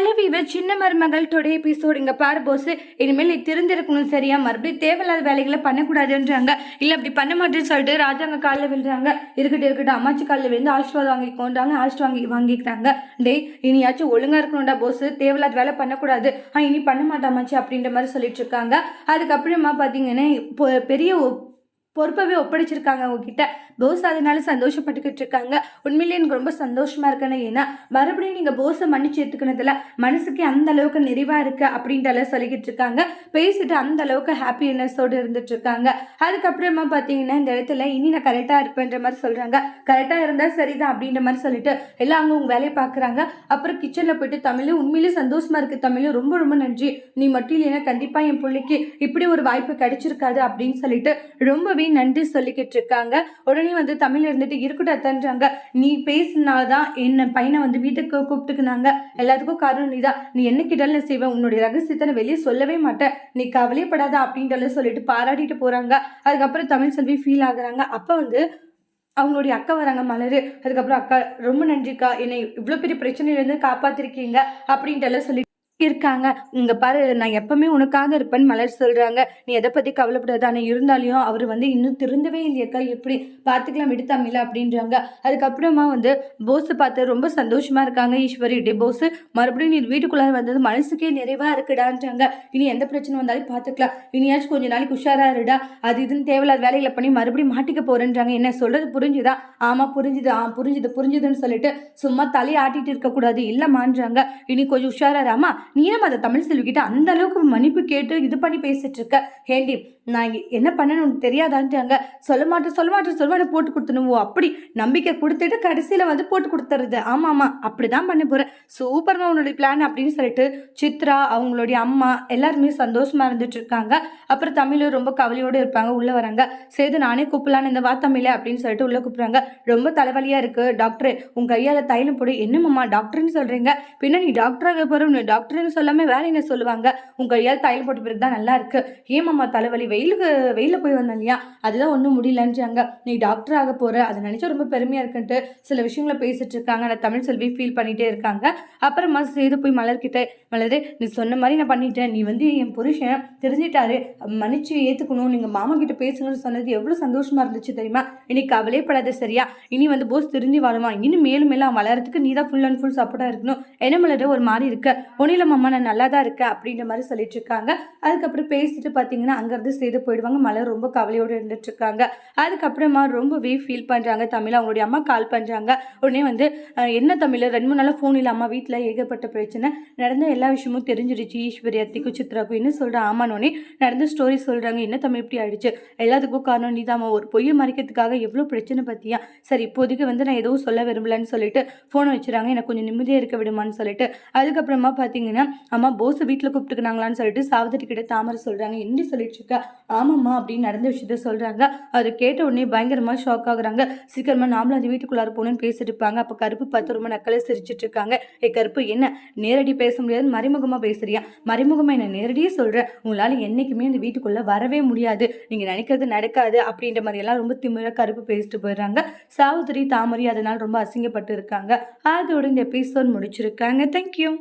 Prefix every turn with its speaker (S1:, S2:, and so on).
S1: அல்லவி சின்ன மருமகள் today episode இங்கே பாரு போஸ் இனிமேல் நீ திருந்திருக்கணும் சரியா? மறுபடியும் தேவையில்லாத வேலைகளை பண்ணக்கூடாதுன்றாங்க. இல்லை அப்படி பண்ண மாட்டேன்னு சொல்லிட்டு ராஜாங்க காலில் விழுறாங்க. இருக்கட்டும் இருக்கட்டும் அம்மாச்சி காலில் விழுந்து ஆசீர்வாதம் வாங்கிக்கோன்றாங்க. ஆசிர்வாதம் வாங்கி வாங்கிக்கிறாங்க. டேய் இனியாச்சும் ஒழுங்காக இருக்கணும்டா போஸ் தேவையில்லாத வேலை பண்ணக்கூடாது. ஆ இனி பண்ண மாட்டாமாச்சு அப்படின்ற மாதிரி சொல்லிட்டு இருக்காங்க. அதுக்கப்புறமா பார்த்தீங்கன்னா இப்போ பெரிய பொறுப்பவே ஒப்படைச்சிருக்காங்க உங்ககிட்ட போஸ் அதனால சந்தோஷப்பட்டுக்கிட்டு இருக்காங்க. உண்மையிலேயே எனக்கு ரொம்ப சந்தோஷமா இருக்குன்னு ஏன்னா மறுபடியும் நீங்க போஸை மன்னிச்சு எடுத்துக்கினதுல மனசுக்கு அந்த அளவுக்கு நிறைவா இருக்கு அப்படின்ற அளவு சொல்லிக்கிட்டு இருக்காங்க. பேசிட்டு அந்த அளவுக்கு ஹாப்பினஸோடு இருந்துட்டு இருக்காங்க. அதுக்கப்புறமா பார்த்தீங்கன்னா இந்த இடத்துல இனி நான் கரெக்டா இருப்பேன்ற மாதிரி சொல்றாங்க. கரெக்டா இருந்தா சரிதான் அப்படின்ற மாதிரி சொல்லிட்டு எல்லாம் அவங்க உங்க வேலையை பார்க்குறாங்க அப்புறம் கிச்சனில் போயிட்டு தமிழும் உண்மையிலேயே சந்தோஷமா இருக்கு தமிழும். ரொம்ப ரொம்ப நன்றி. நீ மட்டும் இல்லைன்னா கண்டிப்பா என் பிள்ளைக்கு இப்படி ஒரு வாய்ப்பு கிடைச்சிருக்காது அப்படின்னு சொல்லிட்டு ரொம்பவே நன்றி சொல்லிக்கிட்டு இருக்காங்க. உடனே வந்து தமிழ் இருந்துட்டு இருக்கட்டும் அத்தன்றாங்க நீ பேசினாதான் என்ன பையனை வந்து வீட்டுக்கு கூப்பிட்டுக்குனாங்க. எல்லாத்துக்கும் காரணம் நீ தான். நீ என்ன கிட்டாலும் நான் செய்வேன் உன்னுடைய ரகசியத்தை நான் வெளியே சொல்லவே மாட்டேன். நீ கவலைப்படாத அப்படின்றத சொல்லிட்டு பாராட்டிட்டு போறாங்க. அதுக்கப்புறம் தமிழ் செல்வி ஃபீல் ஆகுறாங்க. அப்போ வந்து அவங்களுடைய அக்கா வராங்க மலர். அதுக்கப்புறம் அக்கா ரொம்ப நன்றிக்கா. என்னை இவ்வளோ பெரிய பிரச்சனையிலேருந்து காப்பாத்திருக்கீங்க. அப்படின்ட்டு எல்லாம் சொல்லி இருக்காங்க. இங்க பாரு நான் எப்பவுமே உனக்காக இருப்பேன்னு மலர் சொல்றாங்க. நீ எதை பத்தி கவலைப்படாத ஆனால் இருந்தாலையும் அவர் வந்து இன்னும் திருந்தவே இல்லையக்கா. எப்படி? பார்த்துக்கலாம் விடுத்தாமில்ல அப்படின்றாங்க. அதுக்கப்புறமா வந்து போஸ் பார்த்து ரொம்ப சந்தோஷமா இருக்காங்க ஈஸ்வரி. டே போஸ் மறுபடியும் நீ வீட்டுக்குள்ளார வந்தது மனசுக்கே நிறைவா இருக்குடான்றாங்க. இனி எந்த பிரச்சனை வந்தாலும் பார்த்துக்கலாம். இனியாச்சும் கொஞ்ச நாளைக்கு உஷாரா இருடா. அது இதுன்னு தேவையில்லாத வேலைகளை பண்ணி மறுபடியும் மாட்டிக்க போறேன்றாங்க. என்ன சொல்றது புரிஞ்சுதா? ஆமா புரிஞ்சுது. ஆ புரிஞ்சுது புரிஞ்சுதுன்னு சொல்லிட்டு சும்மா தலையை ஆட்டிகிட்டு இருக்கக்கூடாது. இல்லம்மான்றாங்க. இனி கொஞ்சம் உஷாராராமா நீ ஏன் அதை தமிழ் செல்விக்கிட்ட அந்த அளவுக்கு மன்னிப்பு கேட்டு இது பண்ணி பேசிட்டு இருக்க. ஹேண்டி நான் என்ன பண்ணணும்னு உனக்கு தெரியாதான்ட்டாங்க. சொல்ல மாட்டேன் சொல்ல மாட்டேன் சொல்ல போட்டு கொடுத்துனுவோ அப்படி. நம்பிக்கை கொடுத்துட்டு கடைசியில் வந்து போட்டு கொடுத்துறது. ஆமாம் ஆமாம் அப்படி தான் பண்ண போகிறேன் சூப்பர்மா உன்னுடைய பிளான் அப்படின்னு சொல்லிட்டு சித்ரா அவங்களுடைய அம்மா எல்லாருமே சந்தோஷமாக இருந்துட்டு இருக்காங்க. அப்புறம் தமிழும் ரொம்ப கவலையோடு இருப்பாங்க உள்ளே வராங்க. சேது நானே கூப்பிடலான்னு இந்த வா தமிழ் அப்படின்னு சொல்லிட்டு உள்ளே கூப்பிட்றாங்க. ரொம்ப தலைவலியாக இருக்குது டாக்டர் உங்கள் கையால் தைலம் போடு. என்னம்மா டாக்டர்னு சொல்கிறீங்க பின்ன நீ டாக்டராக போகிற டாக்டர்னு சொல்லாமல் வேற என்ன சொல்லுவாங்க? உங்கள் கையால் தைலம் போட்டு பிறகு தான் நல்லா இருக்குது ஏமாம்மா தலைவலி வெயிலுக்கு வெயிலில் போய் வந்தேன் இல்லையா? அதுதான் ஒன்றும் முடியலன்றாங்க. நீ டாக்டர் ஆக போகிற அதை நினச்சா ரொம்ப பெருமையாக இருக்குன்ட்டு சில விஷயங்களை பேசிகிட்டு இருக்காங்க. நான் தமிழ் செல்வி ஃபீல் பண்ணிகிட்டே இருக்காங்க. அப்புறமா சேது போய் மலர்கிட்ட மலரு நீ சொன்ன மாதிரி நான் பண்ணிட்டேன். நீ வந்து என் புருஷன் தெரிஞ்சிட்டாரு. மன்னிச்சு ஏற்றுக்கணும் நீங்கள் மாமா கிட்ட பேசுங்கன்னு சொன்னது எவ்வளோ சந்தோஷமாக இருந்துச்சு தெரியுமா? இன்னைக்கு கவலைப்படாத சரியா? இனி வந்து போஸ் திருந்தி வாழுமா இன்னும் மேலும் மேலும் அவன் வளரத்துக்கு நீ தான் ஃபுல் அண்ட் ஃபுல் சப்போர்ட்டாக இருக்கணும். என்ன மலர்? ஒரு மாதிரி இருக்க. ஒன்றில் மாமா நான் நல்லா தான் இருக்கேன். அப்படின்ற மாதிரி சொல்லிட்டு இருக்காங்க. அதுக்கப்புறம் பேசிட்டு பார்த்தீங்கன்னா அங்கேருந்து செய்து போயிடுவாங்க. மலர் ரொம்ப கவலையோடு இருந்துட்டு இருக்காங்க அதுக்கப்புறமா ரொம்பவே ஃபீல் பண்ணுறாங்க தமிழ் அவங்களுடைய அம்மா கால் பண்ணுறாங்க உடனே வந்து என்ன தமிழ்? ரெண்டு மூணு நாளாக ஃபோன் இல்லாமல் வீட்டில் ஏகப்பட்ட பிரச்சனை. நடந்த எல்லா விஷயமும் தெரிஞ்சிருச்சு ஈஸ்வரி அத்திக்கும் சித்ராக்கும் என்ன சொல்கிறேன் ஆமானோனே நடந்த ஸ்டோரி சொல்கிறாங்க என்ன தமிழ் இப்படி ஆயிடுச்சு? எல்லாத்துக்கும் காரணம் நீதாம்மா. ஒரு பொய்யை மறைக்கிறதுக்காக எவ்வளோ பிரச்சனை பற்றியா சரி இப்போதைக்கு வந்து நான் எதுவும் சொல்ல விரும்பலன்னு சொல்லிட்டு ஃபோனை வச்சுறாங்க. எனக்கு கொஞ்சம் நிம்மதியாக இருக்க விடுமான்னு சொல்லிட்டு. அதுக்கப்புறமா பார்த்தீங்கன்னா அம்மா போஸை வீட்டில் கூப்பிட்டுக்கினாங்களான்னு சொல்லிட்டு சாவதிரி கிட்ட தாமரை சொல்கிறாங்க என்ன சொல்லிட்டு இருக்கா? ஆமாம்மா அப்படின்னு நடந்த விஷயத்த சொல்கிறாங்க அது கேட்ட உடனே பயங்கரமாக ஷாக் ஆகுறாங்க. சீக்கிரமாக நாமளும் அது வீட்டுக்குள்ளார போகணும்னு பேசிட்டு இருப்பாங்க. அப்போ கருப்பு பார்த்து ரொம்ப நக்கலை சிரிச்சிட்டு இருக்காங்க. ஏ கருப்பு என்ன? நேரடி பேச முடியாது மறைமுகமாக பேசுறியா? மறைமுகமாக என்ன நேரடியே சொல்கிறேன் உங்களால் என்றைக்குமே இந்த வீட்டுக்குள்ளே வரவே முடியாது. நீங்கள் நினைக்கிறது நடக்காது அப்படின்ற மாதிரியெல்லாம் ரொம்ப திமிராக கருப்பு பேசிட்டு போயிடுறாங்க. சாவுத்திரி தாமரை அதனால் ரொம்ப அசிங்கப்பட்டு இருக்காங்க. அதோட இந்த எபிசோட் முடிச்சிருக்காங்க. தேங்க்யூ